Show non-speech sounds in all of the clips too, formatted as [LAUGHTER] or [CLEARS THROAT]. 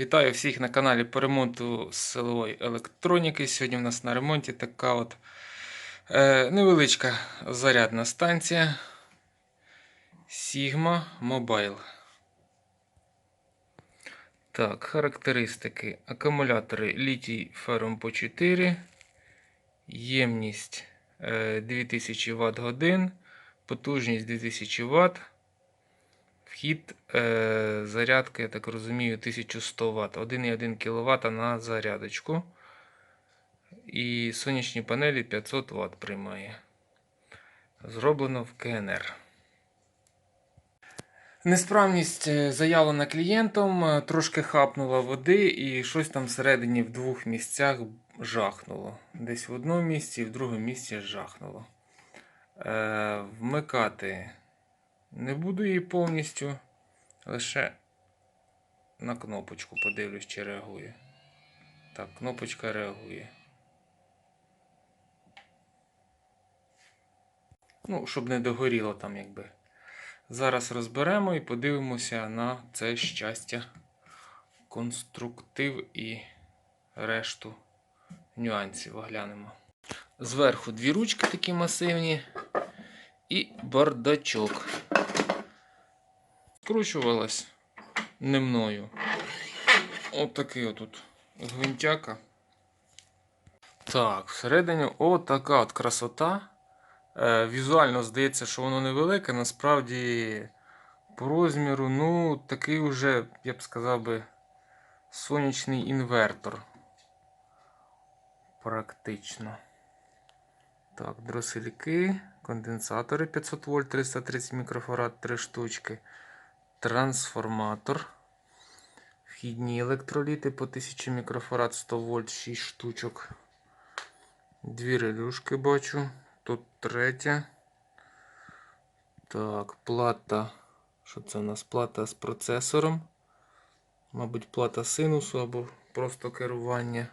Вітаю всіх на каналі по ремонту силової електроніки. Сьогодні в нас на ремонті така от е, невеличка зарядна станція Sigma Mobile. Так, характеристики. Акумулятори літій ферум по 4, ємність е, 2000 Вт потужність 2000 Вт. Вхід е, зарядки, я так розумію, 1100 Вт. 1,1 кВт на зарядочку. І сонячні панелі 500 Вт приймає. Зроблено в КНР. Несправність е, заявлена клієнтом, е, трошки хапнула води і щось там всередині в двох місцях жахнуло. Десь в одному місці, і в другому місці жахнуло. Е, вмикати не буду її повністю, лише на кнопочку подивлюсь, чи реагує. Так, кнопочка реагує. Ну, щоб не догоріло там, якби. Зараз розберемо і подивимося на це щастя, конструктив і решту нюансів оглянемо. Зверху дві ручки такі масивні і бардачок. Скручувалась не мною. От такий отут гвинтяка. Так, всередині отака от красота. Е, візуально здається, що воно невелике, насправді по розміру, ну, такий уже, я б сказав би, сонячний інвертор. Практично. Так, дросельки, конденсатори 500 вольт, 330 мікрофарад, 3 штучки. Трансформатор. Вхідні електроліти по 1000 мікрофарад, 100 вольт, 6 штучок. Дві релюшки бачу. Тут третя. Так, плата. Що це у нас? Плата з процесором. Мабуть, плата синусу або просто керування.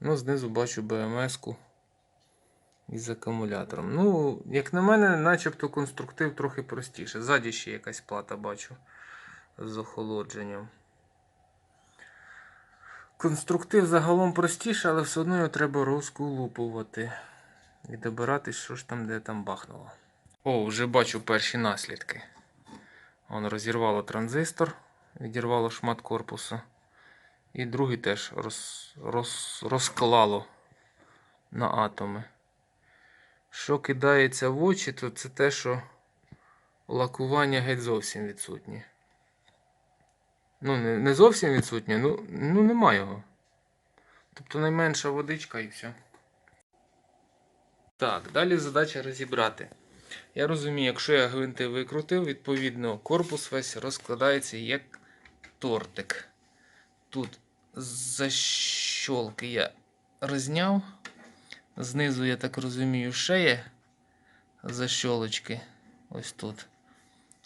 Ну, знизу бачу BMS-ку із акумулятором. Ну, як на мене, начебто конструктив трохи простіше. Ззаді ще якась плата бачу з охолодженням. Конструктив загалом простіше, але все одно його треба розкулупувати. І добиратись, що ж там, де там бахнуло. О, вже бачу перші наслідки. Воно розірвало транзистор, відірвало шмат корпусу. І другий теж роз, роз, розклало на атоми. Що кидається в очі, то це те, що лакування геть зовсім відсутнє. Ну, не, зовсім відсутнє, ну, ну нема його. Тобто найменша водичка і все. Так, далі задача розібрати. Я розумію, якщо я гвинти викрутив, відповідно, корпус весь розкладається як тортик. Тут защолки я розняв. Знизу, я так розумію, ще є защолочки. Ось тут.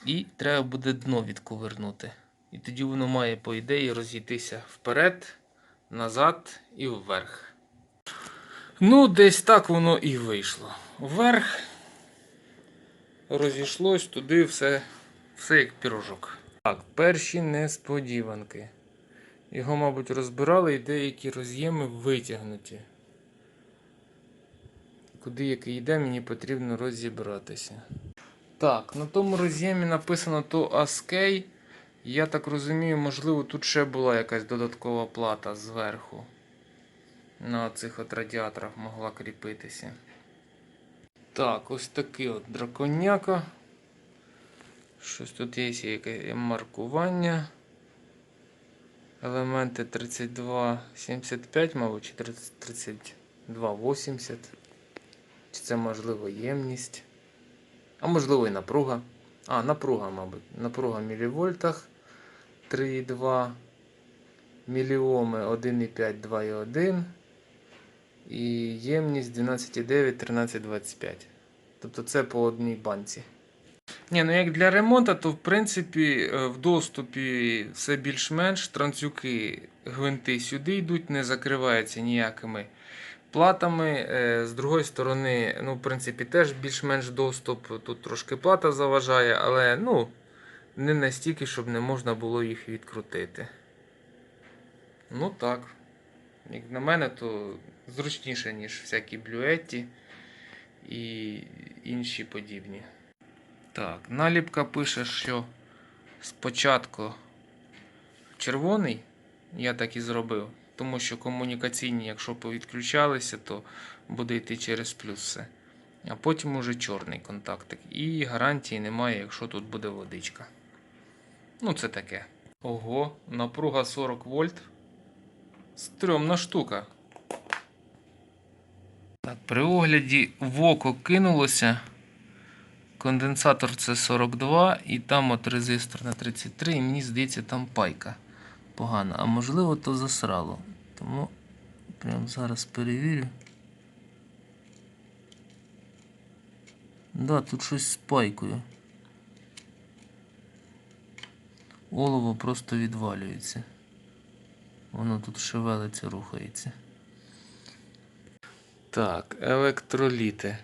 І треба буде дно відковернути. І тоді воно має, по ідеї, розійтися вперед, назад і вверх. Ну, десь так воно і вийшло. Вверх розійшлось туди все, все як пірожок. Так, перші несподіванки. Його, мабуть, розбирали і деякі роз'єми витягнуті. Куди який йде, мені потрібно розібратися. Так, на тому роз'ємі написано то ASCII. Я так розумію, можливо, тут ще була якась додаткова плата зверху. На цих от радіаторах могла кріпитися. Так, ось такий от драконяка. Щось тут є ще яке маркування. Елементи 3275, мабуть, чи 3280. Чи це можливо ємність? А можливо і напруга. А, напруга, мабуть. Напруга в мілівольтах 3,2 міліоми 1,5, 2,1. І ємність 12,9, 13,25. Тобто це по одній банці. Ні, ну як для ремонту, то в принципі е, в доступі все більш-менш. Транцюки гвинти сюди йдуть, не закриваються ніякими платами. Е, З другої сторони, ну, в принципі, теж більш-менш доступ. Тут трошки плата заважає, але ну, не настільки, щоб не можна було їх відкрутити. Ну так. Як на мене, то зручніше, ніж всякі блюетті і інші подібні. Так, наліпка пише, що спочатку червоний, я так і зробив, тому що комунікаційні, якщо повідключалися, то буде йти через плюс все. А потім уже чорний контактик. І гарантії немає, якщо тут буде водичка. Ну, це таке. Ого, напруга 40 вольт. Стрьомна штука. Так, при огляді в око кинулося. Конденсатор це 42 і там от резистор на 33, і мені здається, там пайка погана. А можливо, то засрало. Тому прямо зараз перевірю. Да, тут щось з пайкою. Олово просто відвалюється. Воно тут шевелиться, рухається. Так, електроліти.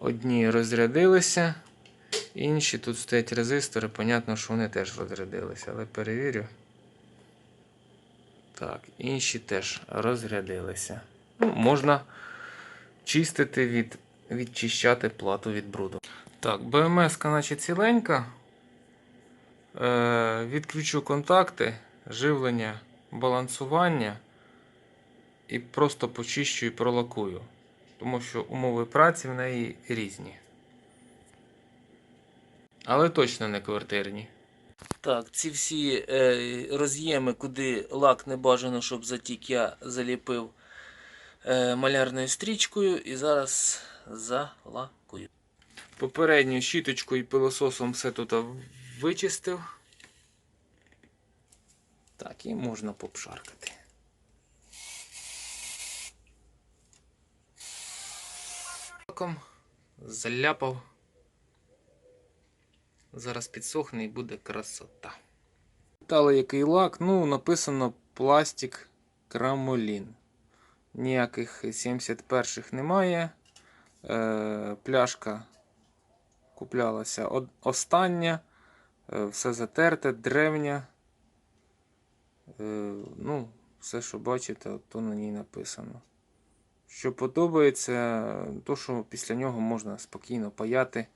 Одні розрядилися, інші тут стоять резистори. Понятно, що вони теж розрядилися, але перевірю. Так, інші теж розрядилися. Ну, можна чистити від, відчищати плату від бруду. Так, БМС, наче ціленька. Е, відключу контакти, живлення, балансування і просто почищу і пролакую. Тому що умови праці в неї різні. Але точно не квартирні. Так, ці всі е, роз'єми, куди лак не бажано, щоб затік, я заліпив е, малярною стрічкою і зараз залакую. Попередню щіточкою і пилососом все тут вичистив. Так, і можна попшаркати. Заляпав. Зараз підсохне і буде красота. Питали, який лак. Ну, написано пластик крамолін. Ніяких 71-х немає. Е, пляшка куплялася остання. Е, все затерте, древня. Е, ну, все, що бачите, то на ній написано. Що подобається, то що після нього можна спокійно паяти.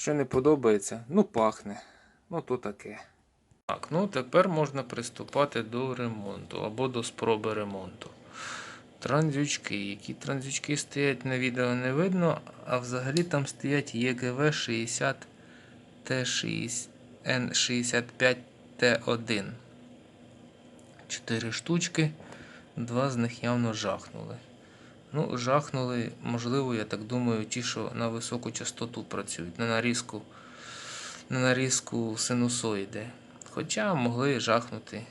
Що не подобається, ну пахне. Ну то таке. Так, ну тепер можна приступати до ремонту або до спроби ремонту. Транзючки. Які транзючки стоять на відео не видно, а взагалі там стоять ЄГВ 60 N65T1. Чотири штучки, два з них явно жахнули. Ну, жахнули, можливо, я так думаю, ті, що на високу частоту працюють, на нарізку, на нарізку синусоїди. Хоча могли жахнути.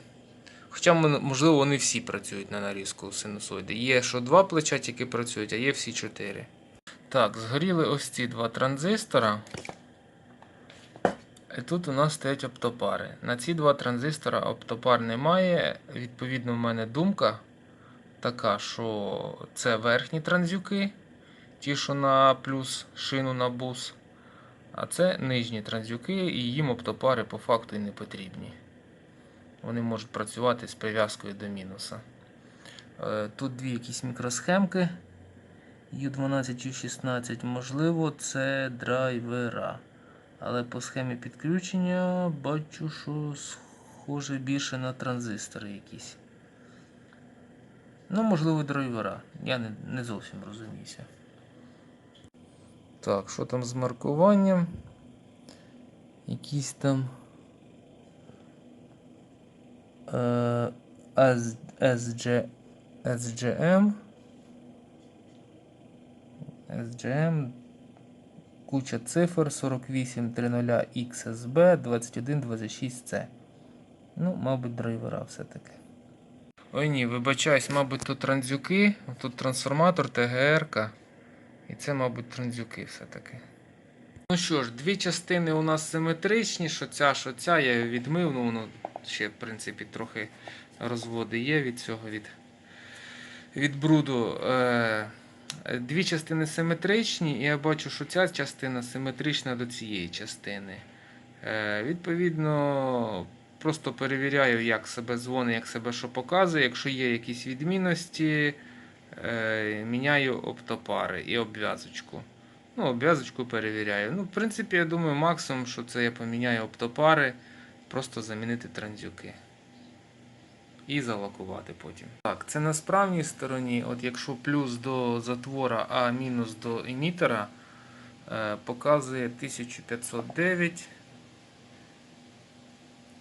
Хоча, можливо, вони всі працюють на нарізку синусоїди. Є що два плеча тільки працюють, а є всі чотири. Так, згоріли ось ці два транзистора. І тут у нас стоять оптопари. На ці два транзистора оптопар немає. Відповідно, в мене думка така, що це верхні транзюки, ті, що на плюс шину на бус. А це нижні транзюки, і їм оптопари по факту і не потрібні. Вони можуть працювати з прив'язкою до мінуса. Е, Тут дві якісь мікросхемки U12, U16. Можливо, це драйвера. Але по схемі підключення бачу, що схоже більше на транзистори якісь. Ну, можливо, драйвера. Я не, не зовсім розуміюся. Так, що там з маркуванням? Якісь там. Е, SG, SGM. SGM. Куча цифр 4830XSB 2126C. Ну, мабуть, драйвера все-таки. Ой ні, вибачаюсь, мабуть, тут транзюки, тут трансформатор, ТГР. І це, мабуть, транзюки все-таки. Ну що ж, дві частини у нас симетричні, що ця, що ця, я її відмив, ну воно ще, в принципі, трохи розводи є від цього, від, від бруду. Е, дві частини симетричні, і я бачу, що ця частина симетрична до цієї частини. Е, відповідно, просто перевіряю, як себе дзвонить, як себе що показує. Якщо є якісь відмінності, е, міняю оптопари і обв'язочку. Ну, обв'язочку перевіряю. Ну, в принципі, я думаю, максимум, що це я поміняю оптопари, просто замінити транзюки. І залакувати потім. Так, це на справній стороні. От якщо плюс до затвора, а мінус до емітера, е, показує 1509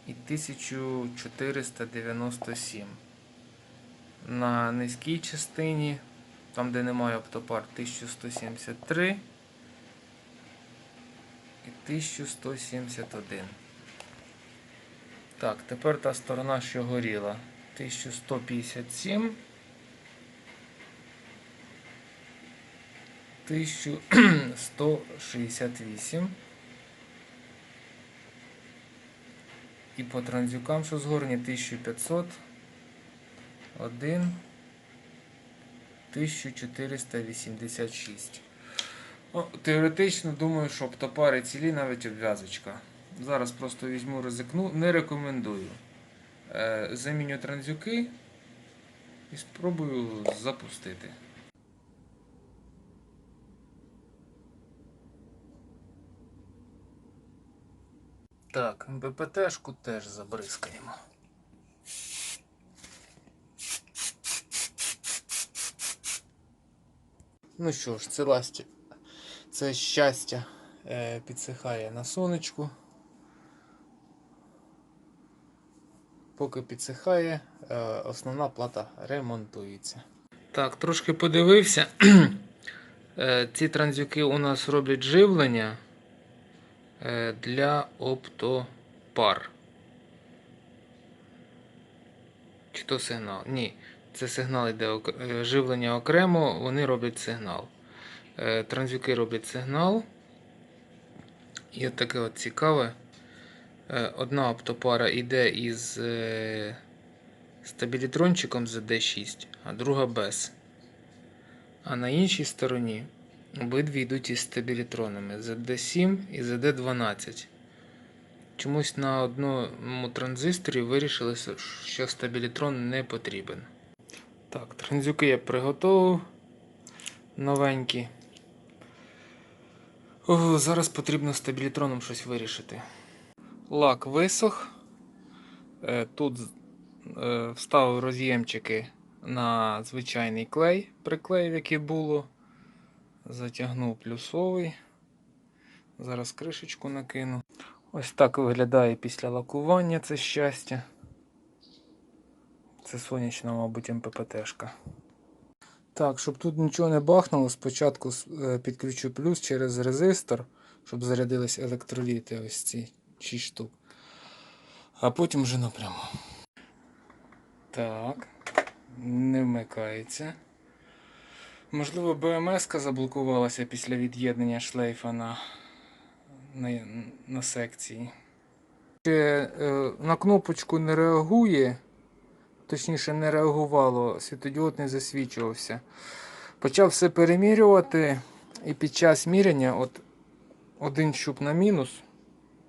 і 1497. На низькій частині, там де немає оптопар, 1173 і 1171. Так, тепер та сторона, що горіла. 1157. 1168. І по транзюкам, що згорні, 1500. 1. 1486. Ну, теоретично думаю, що оптопари цілі навіть обв'язочка. Зараз просто візьму ризикну. Не рекомендую. Е, заміню транзюки і спробую запустити. Так, БПТшку теж забризкаємо. Ну що ж, це ласті. Це щастя е, підсихає на сонечку. Поки підсихає, е, основна плата ремонтується. Так, трошки подивився. [CLEARS THROAT] Е, Ці транзюки у нас роблять живлення для оптопар. Чи то сигнал? Ні. Це сигнал йде е, живлення окремо, вони роблять сигнал. Е, Транзюки роблять сигнал. І от таке от цікаве. Е, Одна оптопара йде із е, стабілітрончиком з D6, а друга без. А на іншій стороні обидві йдуть із стабілітронами ZD7 і ZD12. Чомусь на одному транзисторі вирішили, що стабілітрон не потрібен. Так, транзюки я приготував новенькі. О, зараз потрібно стабілітроном щось вирішити. Лак висох. Е, Тут е, вставив роз'ємчики на звичайний клей, приклеїв, який було. Затягнув плюсовий. Зараз кришечку накину. Ось так виглядає після лакування це щастя. Це сонячна, мабуть, МППТшка. Так, щоб тут нічого не бахнуло, спочатку е, підключу плюс через резистор, щоб зарядились електроліти ось ці 6 штук. А потім вже напряму. Так, не вмикається. Можливо, БМС заблокувалася після від'єднання шлейфа на, на, на секції. Е, на кнопочку не реагує, точніше не реагувало, світодіод не засвічувався. Почав все перемірювати, і під час міряння от один щуп на мінус,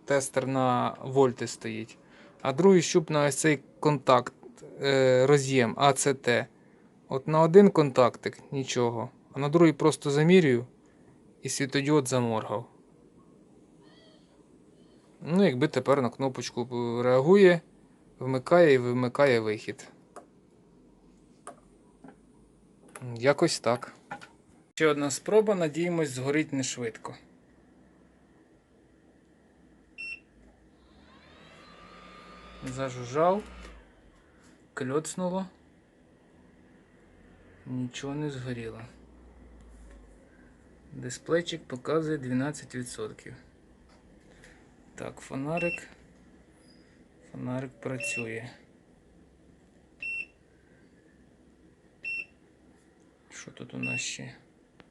тестер на вольти стоїть, а другий щуп на ось цей контакт, е, роз'єм АЦТ. От на один контактик нічого, а на другий просто замірюю і світодіод заморгав. Ну, якби тепер на кнопочку реагує, вмикає і вимикає вихід. Якось так. Ще одна спроба, надіємось, згорить не швидко. Зажужжав, кльоцнуло. Нічого не згоріло. Дисплейчик показує 12%. Так, фонарик. Фонарик працює. Що тут у нас ще?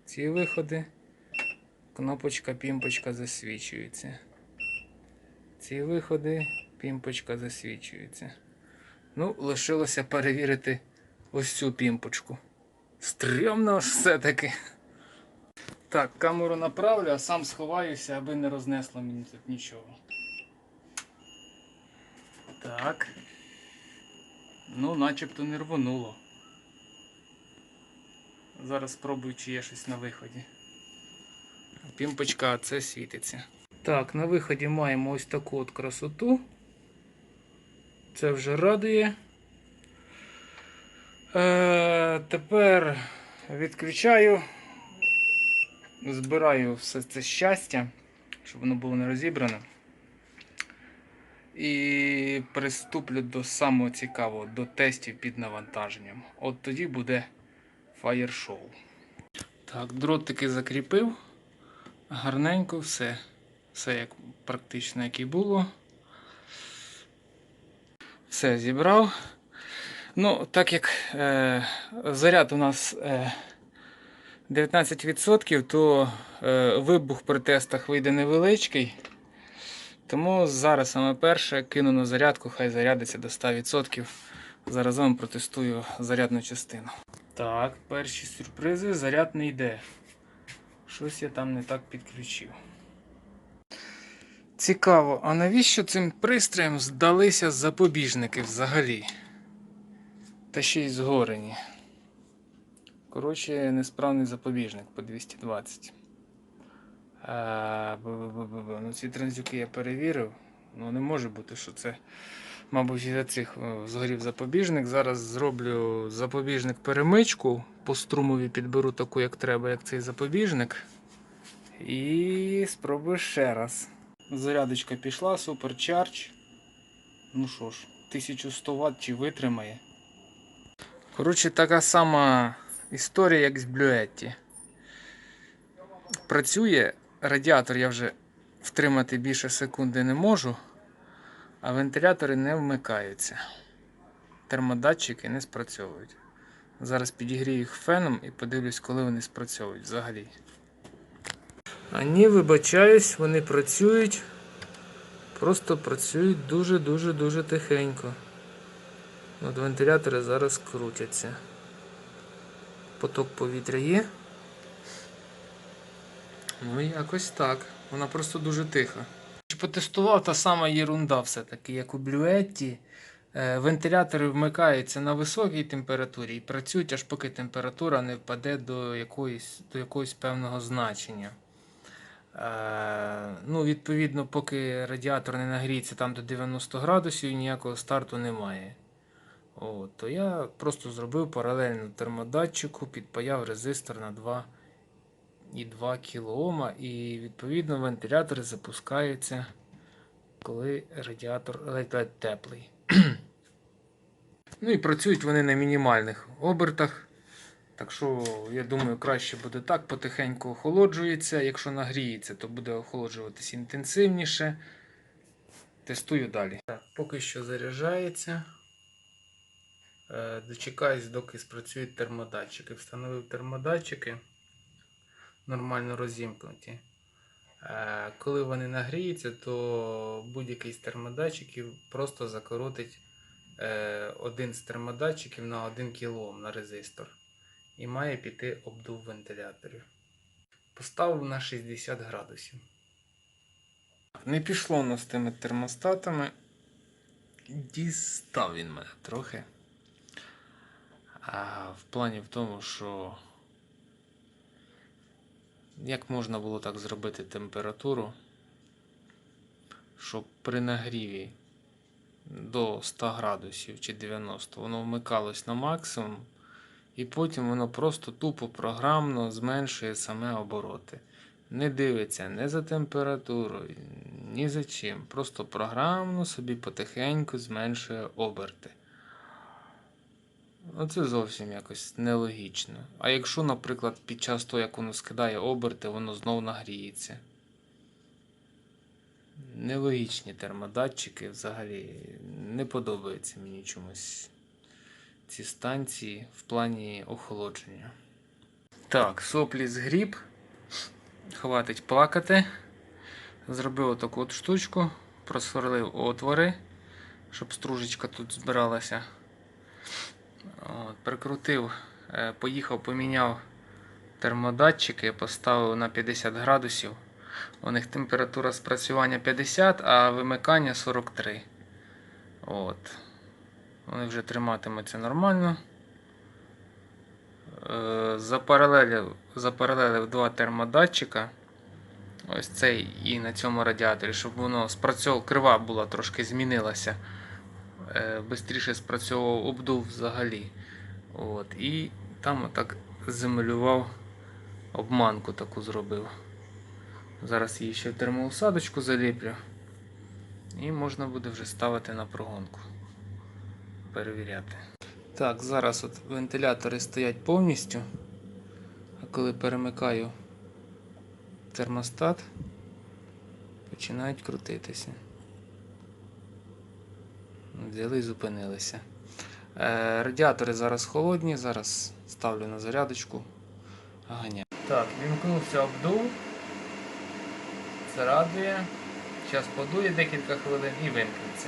Ці виходи. Кнопочка, пімпочка засвічується. Ці виходи, пімпочка засвічується. Ну, лишилося перевірити ось цю пімпочку. Стрьомно ж все-таки. Так, камеру направлю, а сам сховаюся, аби не рознесло мені тут нічого. Так. Ну, начебто не рвонуло. Зараз спробую, чи є щось на виході. Пімпочка, це світиться. Так, на виході маємо ось таку от красоту. Це вже радує. Е, тепер відключаю, збираю все це щастя, щоб воно було не розібране. І приступлю до самого цікавого, до тестів під навантаженням. От тоді буде фаєр-шоу. Так, дротики закріпив. Гарненько все. Все як практично як і було. Все зібрав. Ну, так як е, заряд у нас е, 19%, то е, вибух при тестах вийде невеличкий. Тому зараз саме перше кину на зарядку, хай зарядиться до 100%. Зараз вам протестую зарядну частину. Так, перші сюрпризи, заряд не йде. Щось я там не так підключив. Цікаво, а навіщо цим пристроєм здалися запобіжники взагалі? Та ще й згорені. Коротше, несправний запобіжник по 220. А, бу-бу-бу-бу. ну, ці транзюки я перевірив. Ну не може бути, що це, мабуть, із цих згорів запобіжник. Зараз зроблю запобіжник перемичку. По струмові підберу таку, як треба, як цей запобіжник. І спробую ще раз. Зарядочка пішла, суперчардж. Ну що ж, 1100 Вт чи витримає. Коротше, така сама історія, як з Блюетті. Працює радіатор, я вже втримати більше секунди не можу, а вентилятори не вмикаються. Термодатчики не спрацьовують. Зараз підігрію їх феном і подивлюсь, коли вони спрацьовують взагалі. А ні, вибачаюсь, вони працюють. Просто працюють дуже-дуже дуже тихенько. От вентилятори зараз крутяться. Поток повітря є. Ну, якось так. Вона просто дуже тиха. Потестував та сама єрунда все-таки, як у Блюетті. Е, Вентилятори вмикаються на високій температурі і працюють, аж поки температура не впаде до якоїсь, до якогось певного значення. Е, ну, відповідно, поки радіатор не нагріється там до 90 градусів, ніякого старту немає. От, то я просто зробив паралельно термодатчику, підпаяв резистор на 2,2 кОм і відповідно вентилятори запускаються, коли радіатор ледь-ледь теплий. [CLEARS THROAT] ну і працюють вони на мінімальних обертах. Так що, я думаю, краще буде так, потихеньку охолоджується. Якщо нагріється, то буде охолоджуватись інтенсивніше. Тестую далі. Так, поки що заряджається. Е, Дочекаюсь, доки спрацюють термодатчики. Встановив термодатчики нормально розімкнуті. Е, Коли вони нагріються, то будь-який з термодатчиків просто закоротить е, один з термодатчиків на 1 кОм на резистор. І має піти обдув вентиляторів. Поставив на 60 градусів. Не пішло у нас з тими термостатами. Дістав він мене трохи. А в плані в тому, що як можна було так зробити температуру, щоб при нагріві до 100 градусів чи 90 воно вмикалось на максимум, і потім воно просто тупо програмно зменшує саме обороти. Не дивиться не за температурою, ні за чим. Просто програмно собі потихеньку зменшує оберти. Ну, це зовсім якось нелогічно. А якщо, наприклад, під час того, як воно скидає оберти, воно знов нагріється. Нелогічні термодатчики взагалі не подобаються мені чомусь ці станції в плані охолодження. Так, соплі згріб. Хватить плакати. Зробив таку от штучку, просверлив отвори, щоб стружечка тут збиралася. От, прикрутив, е, поїхав, поміняв термодатчики, поставив на 50 градусів. У них температура спрацювання 50, а вимикання 43. От. Вони вже триматимуться нормально. Е, Запаралелив, запаралелив два термодатчика. Ось цей і на цьому радіаторі, щоб воно спрацьовувало, крива була трошки змінилася. Е, Бистріше спрацьовував обдув взагалі. От. І там отак замалював обманку таку зробив. Зараз її ще в термоусадочку заліплю. І можна буде вже ставити на прогонку. Перевіряти. Так, зараз от вентилятори стоять повністю. А коли перемикаю термостат, починають крутитися. Взяли і зупинилися. Е, радіатори зараз холодні, зараз ставлю на зарядочку. Ганя. Так, вімкнувся обдув. Це радує. Зараз подує декілька хвилин і вимкнеться.